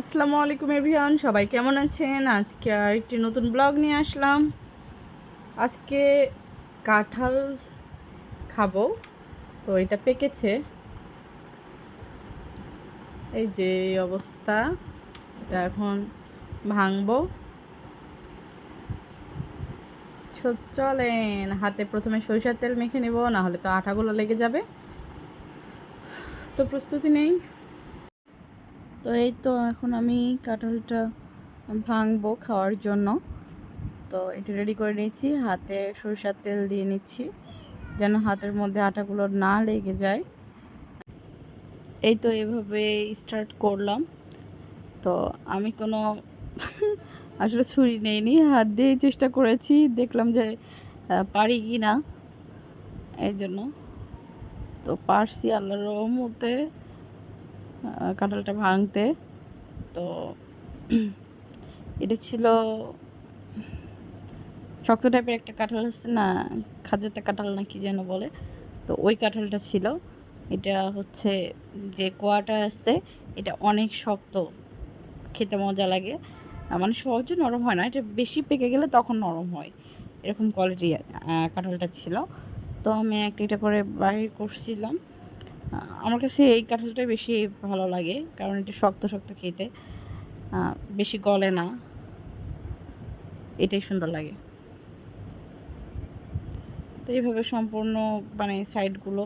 আসসালামু আলাইকুম এভরিওয়ান, সবাই কেমন আছেন? আজকে আর একটি নতুন ব্লগ নিয়ে আসলাম। আজকে কাঁঠাল খাব, তো এটা পেকেছে। এই যে অবস্থা, এটা এখন ভাঙবো। চলেন, হাতে প্রথমে সরিষার তেল মেখে নেব না হলে তো আঠাগুলো লেগে যাবে। তো প্রস্তুতি নেই। তো এই তো এখন আমি কাঁঠালটা ভাঙবো খাওয়ার জন্য। তো এটা রেডি করে নিয়েছি, হাতে সরিষার তেল দিয়ে নিচ্ছি, যেন হাতের মধ্যে আটাগুলো না লেগে যায়। এই তো এভাবে স্টার্ট করলাম। তো আমি কোনো আসলে ছুরি নেইনি, হাত দিয়েই চেষ্টা করেছি, দেখলাম যে পারি কি না এই জন্য। তো পারছি আল্লাহর রহমতে। কাঁঠালটা ভাঙতে। তো এটা ছিল শক্ত টাইপের একটা কাঁঠাল আছে না খাজাতে কাঁঠাল না কি যেন বলে। তো ওই কাঁঠালটা ছিল। এটা হচ্ছে যে কোয়াটা আছে, এটা অনেক শক্ত, খেতে মজা লাগে। মানে সহজে নরম হয় না, এটা বেশি পেকে গেলে তখন নরম হয়। এরকম কোয়ালিটি কাঁঠালটা ছিল। তো আমি একটা এটা করে বাহির করছিলাম। আমার কাছে এই কাঁঠালটাই বেশি ভালো লাগে, কারণ এটা শক্ত শক্ত খেতে বেশি গলে না। এটাই সুন্দর লাগে। তো এইভাবে সম্পূর্ণ মানে সাইডগুলো,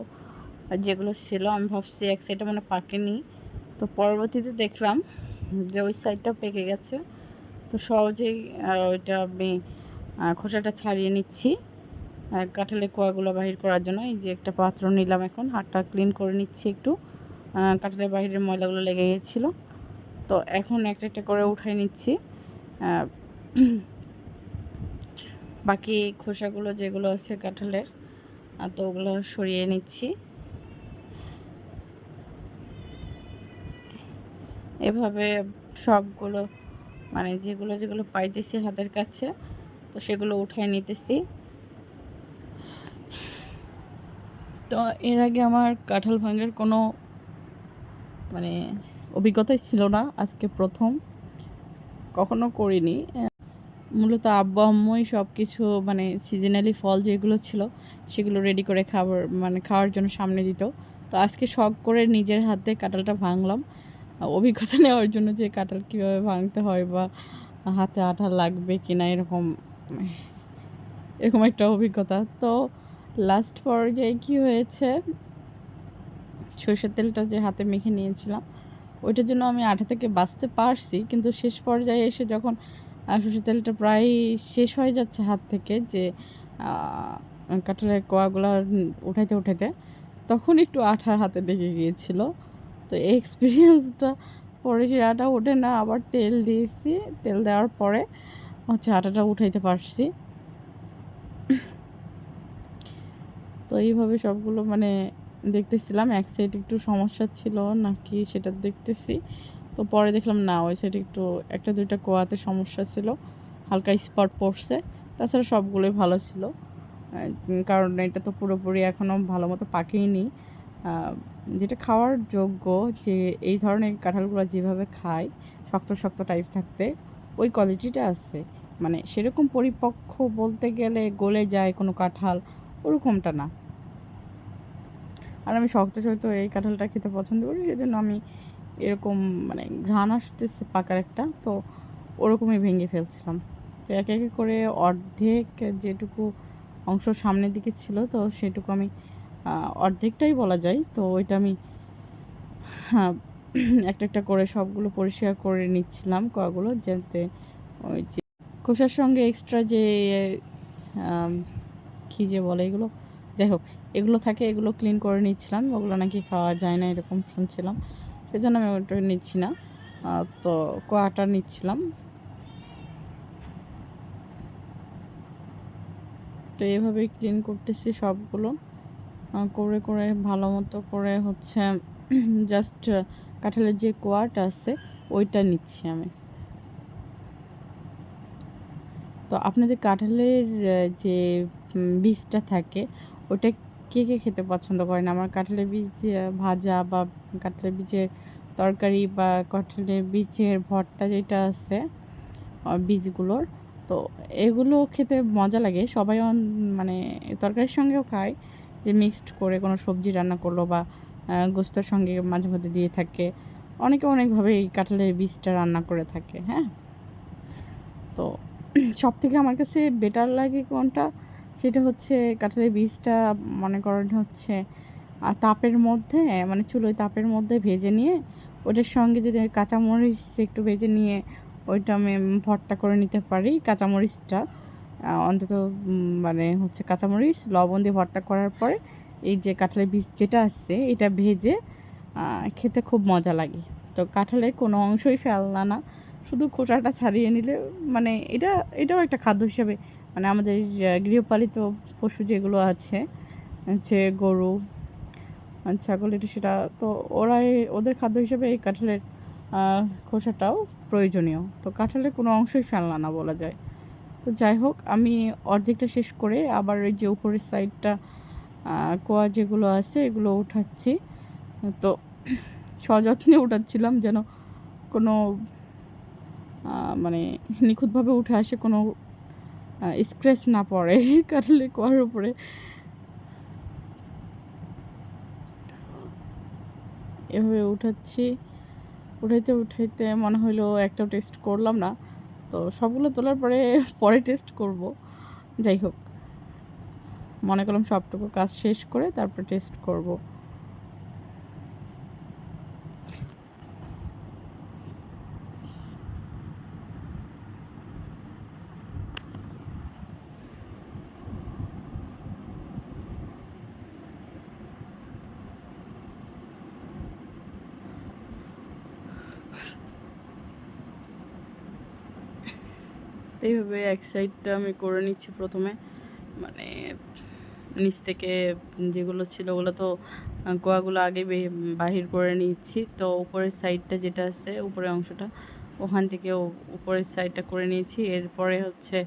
যেগুলো ছিল, আমি ভাবছি এক সাইডটা মানে পাকেনি তো পরবর্তীতে দেখলাম যে ওই সাইডটা পেকে গেছে। তো সহজেই ওইটা আমি খোসাটা ছাড়িয়ে নিচ্ছি। কাঁঠালের কোয়াগুলো বাহির করার জন্য, এই যে একটা পাত্র নিলাম এখন হাতটা ক্লিন করে নিচ্ছি একটু। কাঁঠালের বাহিরের ময়লাগুলো লেগে গিয়েছিল তো এখন একটা একটা করে উঠাই নিচ্ছি। বাকি খোসাগুলো যেগুলো আছে কাঁঠালের তো ওগুলো সরিয়ে নিচ্ছি। এভাবে সবগুলো মানে যেগুলো যেগুলো পাইতেছি হাতের কাছে, তো সেগুলো উঠাই নিতেছি। তো এর আগে আমার কাঁঠাল ভাঙার কোনো মানে অভিজ্ঞতাই ছিল না, আজকে প্রথম। কখনো করিনি। মূলত আব্বু, আম্মুই সব কিছু মানে সিজনালি ফল যেগুলো ছিল, সেগুলো রেডি করে খাবার মানে খাওয়ার জন্য সামনে দিত। তো আজকে শখ করে নিজের হাতে কাঁঠালটা ভাঙলাম। অভিজ্ঞতা নেওয়ার জন্য যে কাঁঠাল কীভাবে ভাঙতে হয় বা হাতে আঠা লাগবে কি না এরকম এরকম একটা অভিজ্ঞতা। তো লাস্ট পর্যায়ে কি হয়েছে? সরষের তেলটা যে হাতে মেখে নিয়েছিলাম, ওইটার জন্য আমি আঠা থেকে বাঁচতে পারছি। কিন্তু শেষ পর্যায়ে এসে যখন সর্ষের তেলটা প্রায় শেষ হয়ে যাচ্ছে হাত থেকে যে কাঁঠালের কোয়াগুলো উঠাইতে উঠাইতে, তখন একটু আঠা হাতে লেগে গিয়েছিল। তো এই এক্সপিরিয়েন্সটা পরে সে আটা ওঠে না, আবার তেল দিয়েছি। তেল দেওয়ার পরে হচ্ছে আটাটা উঠাইতে পারছি। তো এইভাবে সবগুলো মানে দেখতেছিলাম, এক সাইড একটু সমস্যা ছিল নাকি সেটা দেখতেছি। তো পরে দেখলাম না, ওই সাইড একটু একটা দুইটা কোয়াতে সমস্যা ছিল, হালকা স্পট পড়ছে। তাছাড়া সবগুলোই ভালো ছিল। কারণ এটা তো পুরোপুরি এখনও ভালো মতো পাকেইনি যেটা খাওয়ার যোগ্য যে এই ধরনের কাঁঠালগুলো যেভাবে খায়, শক্ত শক্ত টাইপ থাকতে, ওই কোয়ালিটিটা আছে। মানে সেরকম পরিপক্ক বলতে গেলে গলে যায় কোনো কাঁঠাল, ওরকমটা না। আর আমি শক্ত শক্ত এই কাঁঠালটা খেতে পছন্দ করি, সেজন্য আমি এরকম মানে ঘ্রাণ আসতেছে পাকার একটা, তো ওরকমই ভেঙে ফেলছিলাম। তো একে একে করে অর্ধেক যেটুকু অংশ সামনের দিকে ছিল, তো সেটুকু আমি অর্ধেকটাই বলা যায়, তো ওইটা আমি একটা একটা করে সবগুলো পরিষ্কার করে নিচ্ছিলাম কগুলো, যাতে ওই যে খোসার সঙ্গে এক্সট্রা যে কি যে বলে এগুলো যাই হোক, এগুলো থাকে, এগুলো ক্লিন করে নিচ্ছিলাম। ওগুলো নাকি খাওয়া যায় না, এরকম শুনছিলাম। সেজন্য আমি ওটা নিচ্ছি না। তো কোয়াটা নিচ্ছিলাম। তো এভাবেই ক্লিন করতেছি সবগুলো। করে করে, ভালো মতো করে হচ্ছে জাস্ট কাঁঠালের যে কোয়াটা আছে, ওইটা নিচ্ছি আমি। তো আপনাদের কাঁঠালের যে বীজটা থাকে ওটা কে কে খেতে পছন্দ করেন আমার কাঁঠালের বীজ ভাজা বা কাঁঠালের বীজের তরকারি বা কাঁঠালের বীজের ভর্তা যেটা আছে বীজগুলোর, তো এগুলো খেতে মজা লাগে। সবাই মানে তরকারির সঙ্গেও খায়, যে মিক্সড করে কোনো সবজি রান্না করল বা গোস্তর সঙ্গে মাঝে মধ্যে দিয়ে থাকে। অনেকে অনেকভাবে এই কাঁঠালের বীজটা রান্না করে থাকে হ্যাঁ? তো সব থেকে আমার কাছে বেটার লাগে কোনটা? সেটা হচ্ছে কাঁঠালের বীজটা মনে করেন হচ্ছে তাপের মধ্যে মানে চুলোয় তাপের মধ্যে ভেজে নিয়ে ওটার সঙ্গে যদি কাঁচামরিচ একটু ভেজে নিয়ে ওইটা আমি ভর্তা করে নিতে পারি কাঁচামরিচটা। অন্তত মানে হচ্ছে কাঁচামরিচ, লবণ দিয়ে ভর্তা করার পরে এই যে কাঁঠালের বীজ যেটা আছে এটা ভেজে খেতে খুব মজা লাগে। তো কাঁঠালের কোনো অংশই ফেলনা না, শুধু খোসাটা ছাড়িয়ে নিলে মানে এটা, এটাও একটা খাদ্য হিসেবে মানে আমাদের গৃহপালিত পশু যেগুলো আছে, হচ্ছে গরু ছাগল, এটা সেটা, তো ওরাই, ওদের খাদ্য হিসেবে এই কাঁঠালের খোসাটাও প্রয়োজনীয়। তো কাঁঠালের কোনো অংশই ফেলনা না বলা যায়। তো যাই হোক, আমি অর্ধেকটা শেষ করে আবার ওই যে উপরের সাইডটা কোয়া যেগুলো আছে, এগুলো উঠাচ্ছি। তো সযত্নে উঠাচ্ছিলাম যেন কোনো মানে নিখুঁতভাবে উঠে আসে কোনো স্ক্র্যাচ না পড়ে, কাটলে কোয়ার উপরে। এভাবে উঠাচ্ছি। উঠাইতে উঠাইতে মনে হলো একটাও টেস্ট করলাম না। তো সবগুলো তোলার পরে পরে টেস্ট করব। যাই হোক, মনে করলাম সবটুকু কাজ শেষ করে তারপর টেস্ট করব। তো এইভাবে এক সাইডটা আমি করে নিচ্ছি প্রথমে। মানে নিচ থেকে যেগুলো ছিল ওগুলো তো গোয়াগুলো আগে বাহির করে নিচ্ছি। তো উপরের সাইডটা যেটা আছে, উপরের অংশটা, ওখান থেকে উপরের সাইডটা করে নিয়েছি। এরপরে হচ্ছে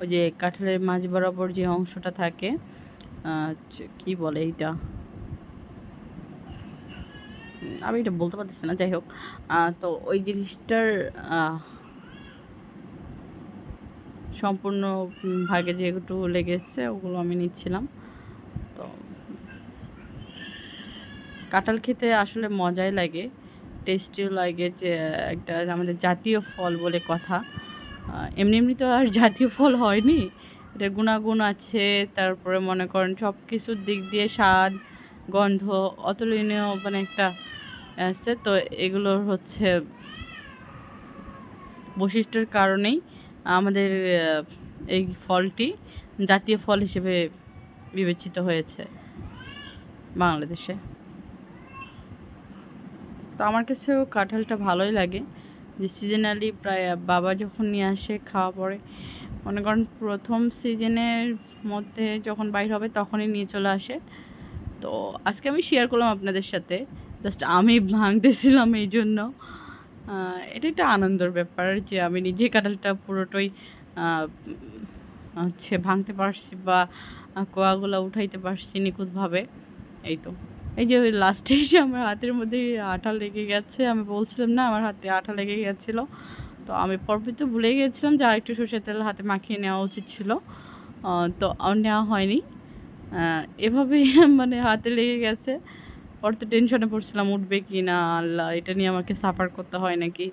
ওই যে কাঁঠালের মাঝ বরাবর যে অংশটা থাকে কি বলে এইটা? আমি এটা বলতে পারতেছি না, যাই হোক। তো ওই জিনিসটার সম্পূর্ণ ভাগে যেগুলো লেগেছে ওগুলো আমি নিচ্ছিলাম। তো কাঁঠাল খেতে আসলে মজাই লাগে টেস্টিও লাগে যে, একটা আমাদের জাতীয় ফল বলে কথা। এমনি এমনি তো আর জাতীয় ফল হয়নি এটার গুণাগুণ আছে, তারপরে মনে করেন সব কিছুর দিক দিয়ে স্বাদ, গন্ধ অতুলনীয় মানে একটা আছে, তো এগুলোর হচ্ছে বৈশিষ্ট্যের কারণেই আমাদের এই ফলটি জাতীয় ফল হিসেবে বিবেচিত হয়েছে বাংলাদেশে। তো আমার কাছেও কাঁঠালটা ভালোই লাগে। যে সিজনালি প্রায় বাবা যখন নিয়ে আসে খাওয়া পরে, মনে করেন প্রথম সিজনের মধ্যে যখন বাইর হবে তখনই নিয়ে চলে আসে। তো আজকে আমি শেয়ার করলাম আপনাদের সাথে। জাস্ট আমি ভাঙতেছিলাম এই জন্য এটা একটা আনন্দের ব্যাপার যে আমি নিজে কাঁঠালটা পুরোটাই হচ্ছে ভাঙতে পারছি বা কোয়াগুলো উঠাইতে পারছি নিখুঁতভাবে। এই তো। এই যে লাস্টে এসে আমার হাতের মধ্যে আঠা লেগে গেছে। আমি বলছিলাম, না, আমার হাতে আঠা লেগে গেছিল। তো আমি পরপর তো ভুলে গেছিলাম যে আরেকটু সরষের তেল হাতে মাখিয়ে নেওয়া উচিত ছিল। তো নেওয়া হয়নি। এভাবেই মানে হাতে লেগে গেছে। পর তো টেনশনে পড়ছিলাম, উঠবে কি না, আল্লাহ, এটা নিয়ে আমাকে সাফার করতে হয় নাকি?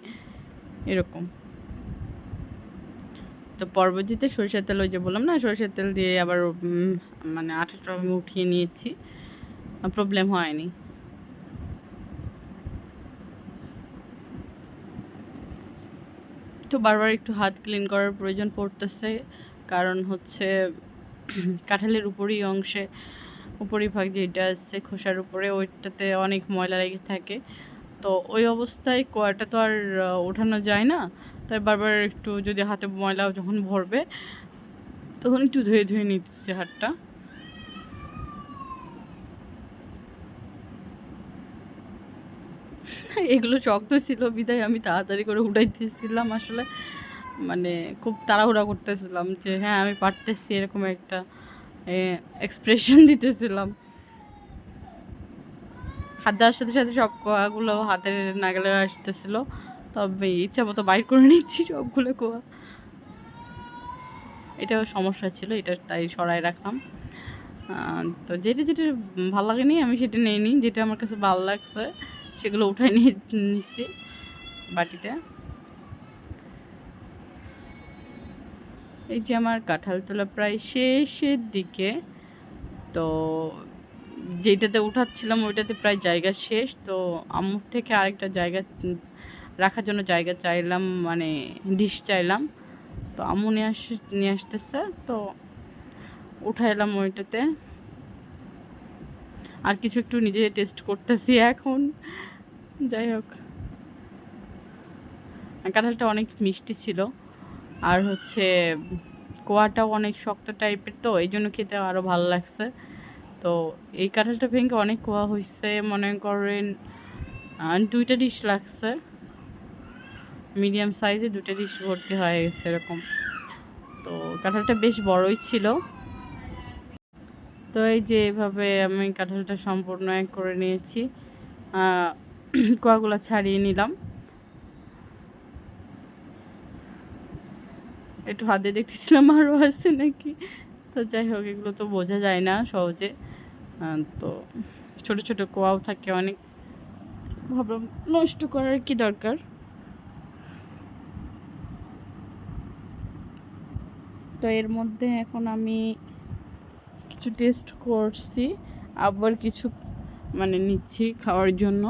এরকম। তো পরবর্তীতে সরিষার তেল ওই যে বললাম না, সরিষার তেল দিয়ে আবার মানে আঠাটা আমি উঠিয়ে নিয়েছি। প্রবলেম হয়নি। তো বারবার একটু হাত ক্লিন করার প্রয়োজন পড়তেছে। কারণ হচ্ছে, কাঁঠালের উপরই অংশে উপরিভাগ যেটা আছে খোসার উপরে, ওইটাতে অনেক ময়লা লেগে থাকে। তো ওই অবস্থায় কোয়াটা তো আর ওঠানো যায় না। তাই বারবার একটু যদি হাতে ময়লা যখন ভরবে, তখন একটু ধুয়ে ধুয়ে নিতেছে হাতটা। এগুলো শক্ত ছিল, বিদায় আমি তাড়াতাড়ি করে উঠাইতেছিলাম আসলে। মানে খুব তাড়াহুড়া করতেছিলাম যে হ্যাঁ আমি পারতেছি এরকম একটা এক্সপ্রেশন দিতেছিলাম। হাত দেওয়ার সাথে সাথে সব কোয়াগুলো হাতের নাগালে আসতেছিল। তবে ইচ্ছা মতো বাইর করে নিচ্ছি সবগুলো কোয়া। এটাও সমস্যা ছিল, এটা তাই সরাই রাখলাম। তো যেটা যেটা ভালো লাগেনি আমি সেটা নিয়ে নিই, যেটা আমার কাছে ভালো লাগছে সেগুলো উঠাই নিয়ে নিচ্ছি বাটিতে। এই যে আমার কাঁঠাল তোলা প্রায় শেষের দিকে, তো যেটাতে উঠাচ্ছিলাম ওইটাতে প্রায় জায়গা শেষ, তো আম্মুর থেকে আরেকটা জায়গা, রাখার জন্য জায়গা চাইলাম মানে ডিশ চাইলাম, তো আম্মু নিয়ে আস, নিয়ে আসতেছে, তো উঠাইলাম ওইটাতে। আর কিছু একটু নিজে টেস্ট করতেছি এখন, যাই হোক। কাঁঠালটা অনেক মিষ্টি ছিল। আর হচ্ছে কোয়াটাও অনেক শক্ত টাইপের তো এই জন্য খেতে আরও ভালো লাগছে। তো এই কাঁঠালটা ভেঙে অনেক কোয়া হয়েছে মনে করেন দুইটা ডিশ লাগছে। মিডিয়াম সাইজে দুটো ডিশ ভর্তি হয়ে গেছে এরকম। তো কাঁঠালটা বেশ বড়ই ছিল। তো এই যে এভাবে আমি কাঁঠালটা সম্পূর্ণ করে নিয়েছি। কোয়াগুলো ছাড়িয়ে নিলাম। একটু হাতে দেখতেছিলাম আরও আছে নাকি? তো যাই হোক, এগুলো তো বোঝা যায় না সহজে। তো ছোট ছোট কোয়াও থাকে অনেক। ভাবলাম নষ্ট করার কি দরকার? তো এর মধ্যে এখন আমি কিছু টেস্ট করছি। আবার কিছু মানে নিচ্ছি খাওয়ার জন্য।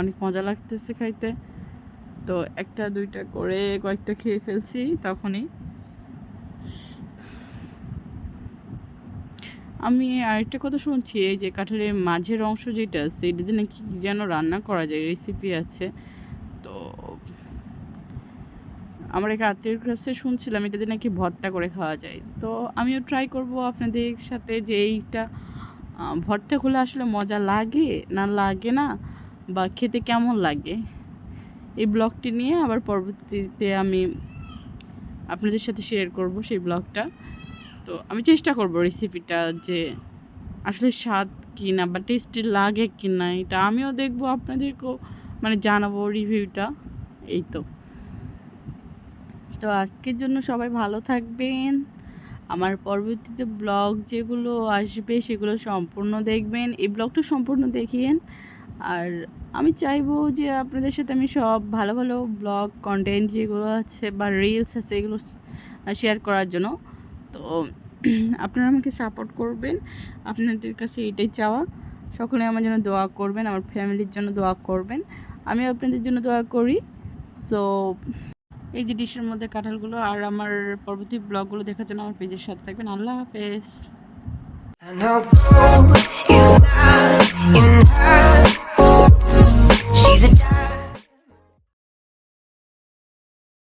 অনেক মজা লাগতেছে খাইতে। তো একটা, দুইটা করে কয়েকটা খেয়ে ফেলছি তখনই। আমি আরেকটা কথা শুনছি, এই যে কাঁঠালের মাঝের অংশ যেটা আছে এটাতে নাকি যেন রান্না করা যায় রেসিপি আছে। তো আমার এক আত্মীয়র কাছে শুনছিলাম এটাতে নাকি ভর্তা করে খাওয়া যায়। তো আমিও ট্রাই করব আপনাদের সাথে যে এইটা ভর্তা করলে আসলে মজা লাগে না লাগে না? বা খেতে কেমন লাগে? এই ব্লগটি নিয়ে আবার পরবর্তীতে আমি আপনাদের সাথে শেয়ার করব সেই ব্লগটা। তো আমি চেষ্টা করব রেসিপিটা যে আসলে স্বাদ কি না বা টেস্টি লাগে কি না এটা আমিও দেখব, আপনাদেরকেও মানে জানাব রিভিউটা এই তো। তো আজকের জন্য সবাই ভালো থাকবেন। আমার পরবর্তীতে ব্লগ যেগুলো আসবে সেগুলো সম্পূর্ণ দেখবেন। এই ব্লগটা সম্পূর্ণ দেখিয়েন। আর আমি চাইব যে আপনাদের সাথে আমি সব ভালো ভালো ব্লগ কন্টেন্ট যেগুলো আছে বা রিলস আছে এগুলো শেয়ার করার জন্য। তো আপনারা আমাকে সাপোর্ট করবেন। আপনাদের কাছে এটাই চাওয়া। সকলে আমার জন্য দোয়া করবেন, আমার ফ্যামিলির জন্য দোয়া করবেন। আমি আপনাদের জন্য দোয়া করি। সো এই যে ডিশের মধ্যে কাঁঠালগুলো আর আমার পরবর্তী ব্লগগুলো দেখার জন্য আমার পেজের সাথে থাকবেন। আল্লাহ হাফেজ। She's a